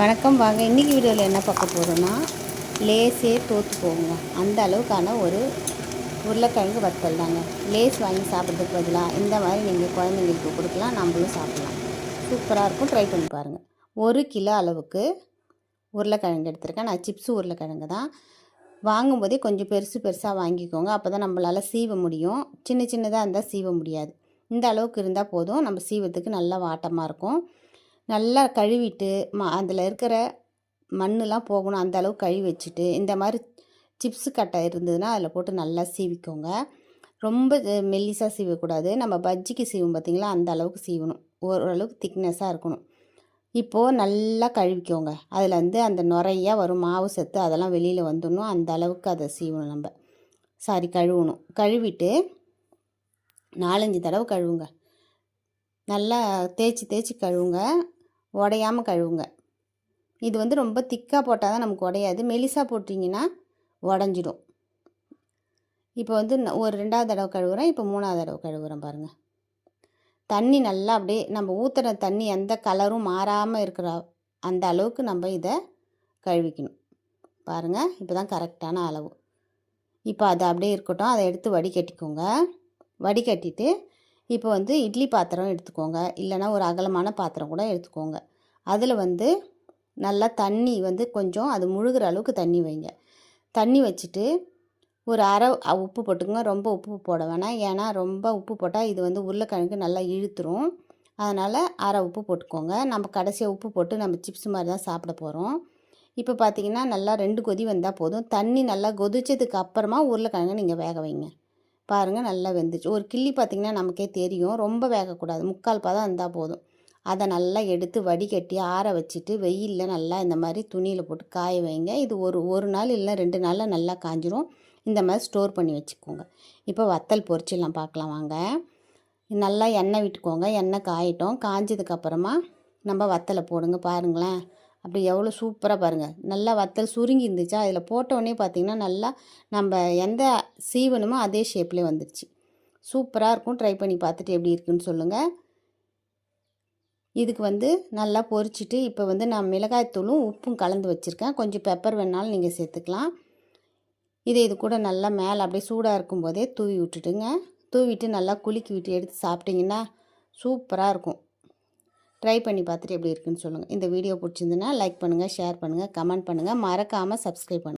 வணக்கம். வாங்க இன்றைக்கி வீடியோவில் என்ன பார்க்க போகிறோன்னா லேஸே தோற்று போகுங்க. அந்த அளவுக்கான ஒரு உருளைக்கிழங்கு வத்தல் தாங்க. லேஸ் வாங்கி சாப்பிட்றதுக்கு பதிலாக இந்த மாதிரி நீங்கள் குழந்தைங்களுக்கு கொடுக்கலாம் நம்மளும் சாப்பிட்லாம். சூப்பராக இருக்கும். ட்ரை பண்ணி பாருங்கள் ஒரு கிலோ அளவுக்கு உருளைக்கிழங்கு எடுத்திருக்கேன். நான் சிப்ஸு உருளைக்கிழங்கு தான். வாங்கும்போதே கொஞ்சம் பெருசு பெருசாக வாங்கிக்கோங்க. அப்போ தான் நம்மளால் சீவ முடியும். சின்ன சின்னதாக இருந்தால் சீவ முடியாது. இந்த அளவுக்கு இருந்தால் போதும். நம்ம சீவத்துக்கு நல்லா வாட்டமாக இருக்கும். நல்லா கழுவிட்டு ம அதில் இருக்கிற மண்ணெலாம் போகணும். அந்த அளவுக்கு கழுவி வச்சுட்டு இந்த மாதிரி சிப்ஸு கட்டை இருந்ததுன்னா அதில் போட்டு நல்லா சீவிக்கோங்க. ரொம்ப மெல்லிசாக சீவக்கூடாது. நம்ம பஜ்ஜிக்கு சீவும் பார்த்திங்களா அந்த அளவுக்கு சீவணும். ஓரளவுக்கு திக்னஸாக இருக்கணும். இப்போது நல்லா கழுவிக்கோங்க. அதில் வந்து அந்த நுறையாக வரும் மாவு சத்து அதெல்லாம் வெளியில் வந்துடணும். அந்த அளவுக்கு அதை சீவணும் நம்ம. சாரி கழுவணும். கழுவிட்டு நாலஞ்சு தடவை கழுவுங்க. நல்லா தேய்ச்சி தேய்ச்சி கழுவுங்க. உடையாமல் கழுவுங்க. இது வந்து ரொம்ப திக்காக போட்டால் தான் நமக்கு உடையாது. மெலிசாக போட்டிங்கன்னா உடஞ்சிடும். இப்போ வந்து ஒரு ரெண்டாவது தடவை கழுவுறேன். இப்போ மூணாவது தடவை கழுவுறேன் பாருங்கள் தண்ணி நல்லா அப்படியே நம்ம ஊற்றுற தண்ணி எந்த கலரும் மாறாமல் இருக்கிற அந்த அளவுக்கு நம்ம இதை கழுவிக்கணும். பாருங்கள் இப்போ தான் கரெக்டான அளவு. இப்போ அது அப்படியே இருக்கட்டும். அதை எடுத்து வடிகட்டிக்கோங்க. வடிகட்டிட்டு இப்போ வந்து இட்லி பாத்திரம் எடுத்துக்கோங்க. இல்லைனா ஒரு அகலமான பாத்திரம் கூட எடுத்துக்கோங்க. அதில் வந்து நல்லா தண்ணி வந்து கொஞ்சம் அது முழுகிற அளவுக்கு தண்ணி வைங்க. தண்ணி வச்சுட்டு ஒரு அரை உப்பு போட்டுக்கோங்க. ரொம்ப உப்பு போட வேணாம். ஏன்னா ரொம்ப உப்பு போட்டால் இது வந்து உருளைக்கிழங்கு நல்லா இழுத்துரும். அதனால் அரை உப்பு போட்டுக்கோங்க. நம்ம கடைசியாக உப்பு போட்டு நம்ம சிப்ஸ் மாதிரி தான் சாப்பிட போகிறோம் இப்போ பார்த்தீங்கன்னா நல்லா ரெண்டு கொதி வந்தால் போதும். தண்ணி நல்லா கொதிச்சதுக்கு அப்புறமா உருளைக்கிழங்கு நீங்கள் வேக வைங்க. பாருங்கள் நல்லா வெந்துச்சு. ஒரு கிள்ளி பார்த்திங்கன்னா நமக்கே தெரியும். ரொம்ப வேகக்கூடாது. முக்கால் பதம் இருந்தால் போதும். அதை நல்லா எடுத்து வடிகட்டி ஆற வச்சுட்டு வெயிலில் நல்லா இந்த மாதிரி துணியில் போட்டு காய வைங்க. இது ஒரு ஒரு நாள் இல்லை ரெண்டு நாளில் நல்லா காஞ்சிரும். இந்த மாதிரி ஸ்டோர் பண்ணி வச்சுக்கோங்க. இப்போ வத்தல் பொரிச்சிடலாம். பார்க்கலாம் வாங்க. நல்லா எண்ணெய் விட்டுக்கோங்க. எண்ணெய் காயிட்டோம். காஞ்சதுக்கப்புறமா நம்ம வத்தலை போடுங்க. பாருங்களேன். அப்படி எவ்வளோ சூப்பராக பாருங்கள் நல்லா வத்தல் சுருங்கி இருந்துச்சா? அதில் போட்டோடனே பார்த்திங்கன்னா நல்லா நம்ம எந்த சீவனமோ அதே ஷேப்லேயே வந்துடுச்சு சூப்பராக இருக்கும். ட்ரை பண்ணி பார்த்துட்டு எப்படி இருக்குன்னு சொல்லுங்கள் இதுக்கு வந்து நல்லா பொரிச்சிட்டு இப்போ வந்து நான் மிளகாய்த்தூளும் உப்பும் கலந்து வச்சுருக்கேன். கொஞ்சம் பெப்பர் வேணாலும் நீங்கள் சேர்த்துக்கலாம். இதை இது கூட நல்லா மேலே அப்படியே சூடாக இருக்கும்போதே தூவி விட்டுட்டுங்க தூவிட்டு நல்லா குலுக்கி விட்டு எடுத்து சாப்பிட்டிங்கன்னா சூப்பராக இருக்கும். ட்ரை பண்ணி பார்த்துட்டு எப்படி இருக்குன்னு சொல்லுங்கள் இந்த வீடியோ பிடிச்சிருந்துன்னா லைக் பண்ணுங்கள் ஷேர் பண்ணுங்கள் கமெண்ட் பண்ணுங்கள் மறக்காமல் சப்ஸ்கிரைப் பண்ணுங்கள்